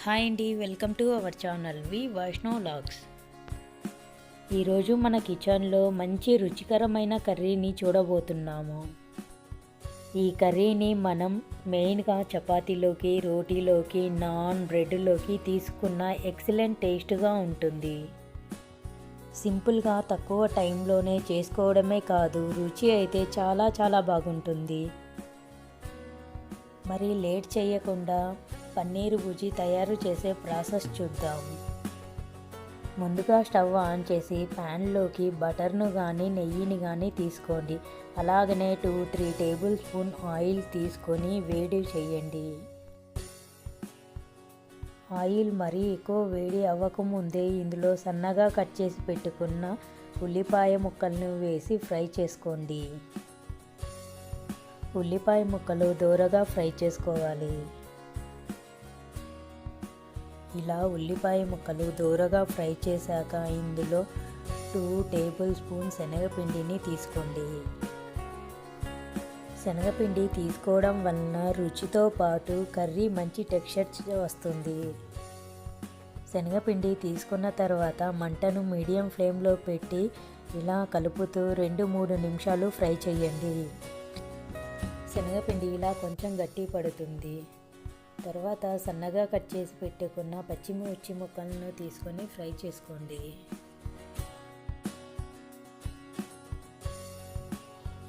Hi అండి welcome to our channel V Vaishnav vlogs. ఈరోజు మన కిచెన్లో మంచి రుచికరమైన కర్రీని చూడబోతున్నాము. ఈ కర్రీని మనం మెయిన్గా చపాతీలోకి రోటీలోకి నాన్ బ్రెడ్లోకి తీసుకున్న ఎక్సలెంట్ టేస్ట్గా ఉంటుంది. సింపుల్గా తక్కువ టైంలోనే చేసుకోవడమే కాదు రుచి అయితే చాలా చాలా బాగుంటుంది. మరి లేట్ చేయకుండా పన్నీరు భుజి తయారు చేసే ప్రాసెస్ చూద్దాం. ముందుగా స్టవ్ ఆన్ చేసి ప్యాన్లోకి బటర్ను కానీ నెయ్యిని కానీ తీసుకోండి. అలాగనే two three tablespoon oil తీసుకొని వేడి చేయండి. ఆయిల్ మరీ ఎక్కువ వేడి అవ్వకముందే ఇందులో సన్నగా కట్ చేసి పెట్టుకున్న ఉల్లిపాయ ముక్కలను వేసి ఫ్రై చేసుకోండి. ఉల్లిపాయ ముక్కలు దూరగా ఫ్రై చేసుకోవాలి. ఇలా ఉల్లిపాయ ముక్కలు దూరగా ఫ్రై చేశాక ఇందులో టూ టేబుల్ స్పూన్ శనగపిండిని తీసుకోండి. శనగపిండి తీసుకోవడం వలన రుచితో పాటు కర్రీ మంచి టెక్స్చర్ వస్తుంది. శనగపిండి తీసుకున్న తర్వాత మంటను మీడియం ఫ్లేమ్లో పెట్టి ఇలా కలుపుతూ రెండు మూడు నిమిషాలు ఫ్రై చేయండి. శనగపిండి ఇలా కొంచెం గట్టి పడుతుంది తర్వాత సన్నగా కట్ చేసి పెట్టుకున్న పచ్చిమిర్చి ముక్కలను తీసుకొని ఫ్రై చేసుకోండి.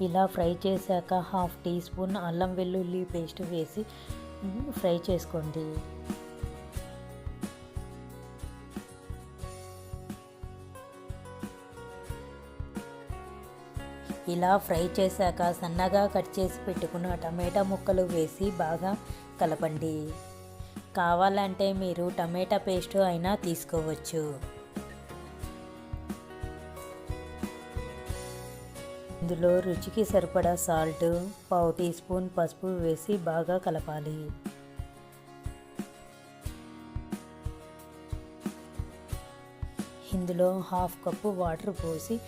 ఇలా ఫ్రై చేశాక హాఫ్ టీ స్పూన్ అల్లం వెల్లుల్లి పేస్ట్ వేసి ఫ్రై చేసుకోండి. ఇలా ఫ్రై చేశాక సన్నగా కట్ చేసి పెట్టుకున్న టమాటా ముక్కలు వేసి బాగా కలపండి. కావాలంటే మీరు టమాటా పేస్ట్ అయినా తీసుకోవచ్చు. ఇందులో రుచికి సరిపడా సాల్ట్ పావు టీ స్పూన్ పసుపు వేసి బాగా కలపాలి. ఇందులో హాఫ్ కప్పు వాటర్ పోసి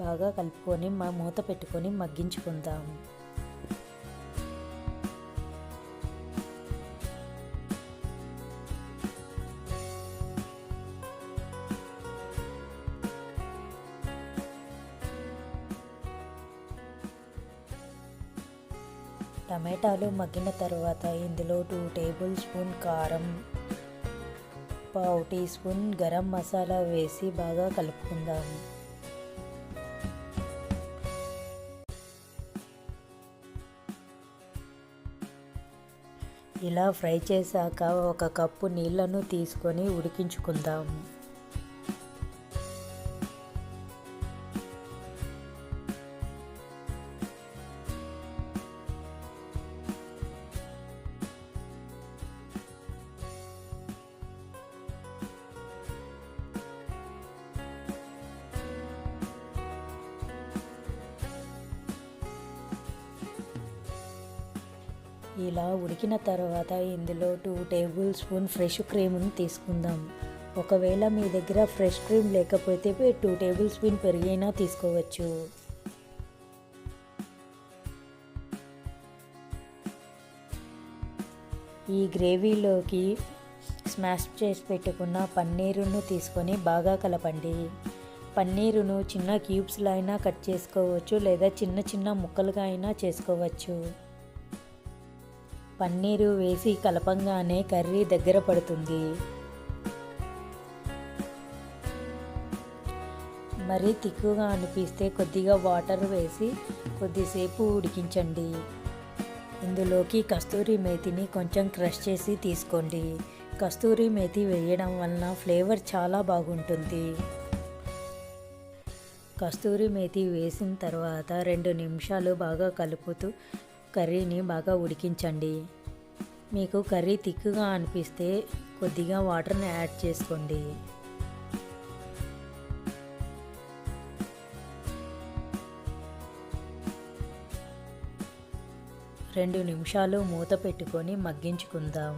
బాగా కలుపుకొని మా మూత పెట్టుకొని మగ్గించుకుందాం. టమాటాలు మగ్గిన తర్వాత ఇందులో టూ టేబుల్ స్పూన్ కారం పావు టీ స్పూన్ గరం మసాలా వేసి బాగా కలుపుకుందాం. ఇలా ఫ్రై చేశాక ఒక కప్పు నీళ్ళను తీసుకొని ఉడికించుకుందాము ఇలా ఉడికిన తర్వాత ఇందులో టూ టేబుల్ స్పూన్ ఫ్రెష్ క్రీమ్ని తీసుకుందాం. ఒకవేళ మీ దగ్గర ఫ్రెష్ క్రీమ్ లేకపోతే టూ టేబుల్ స్పూన్ పెరిగైనా తీసుకోవచ్చు. ఈ గ్రేవీలోకి స్మాష్ చేసి పెట్టుకున్న పన్నీరును తీసుకొని బాగా కలపండి. పన్నీరును చిన్న క్యూబ్స్లో అయినా కట్ చేసుకోవచ్చు లేదా చిన్న చిన్న ముక్కలుగా అయినా చేసుకోవచ్చు. పన్నీరు వేసి కలపంగానే కర్రీ దగ్గర పడుతుంది. మరీ తిక్కుగా అనిపిస్తే కొద్దిగా వాటర్ వేసి కొద్దిసేపు ఉడికించండి. ఇందులోకి కస్తూరి మేతిని కొంచెం క్రష్ చేసి తీసుకోండి. కస్తూరి మేతి వేయడం వలన ఫ్లేవర్ చాలా బాగుంటుంది. కస్తూరి మేతి వేసిన తర్వాత రెండు నిమిషాలు బాగా కలుపుతూ కర్రీని బాగా ఉడికించండి. మీకు కర్రీ తిక్కుగా అనిపిస్తే కొద్దిగా వాటర్ని యాడ్ చేసుకోండి. రెండు నిమిషాలు మూత పెట్టుకొని మగ్గించుకుందాం.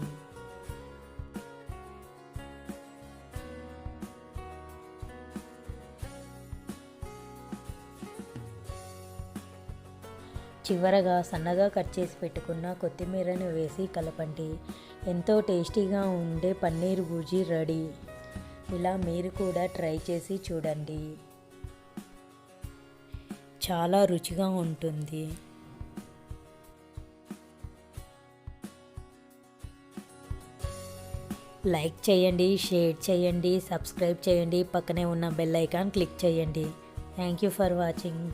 చివరగా సన్నగా కట్ చేసి పెట్టుకున్న కొత్తిమీరను వేసి కలపండి. ఎంతో టేస్టీగా ఉండే పన్నీర్ బూజీ రెడీ. ఇలా మీరు కూడా ట్రై చేసి చూడండి. చాలా రుచిగా ఉంటుంది. లైక్ చేయండి షేర్ చేయండి సబ్స్క్రైబ్ చేయండి. పక్కనే ఉన్న బెల్ ఐకాన్ క్లిక్ చేయండి. Thank you for watching.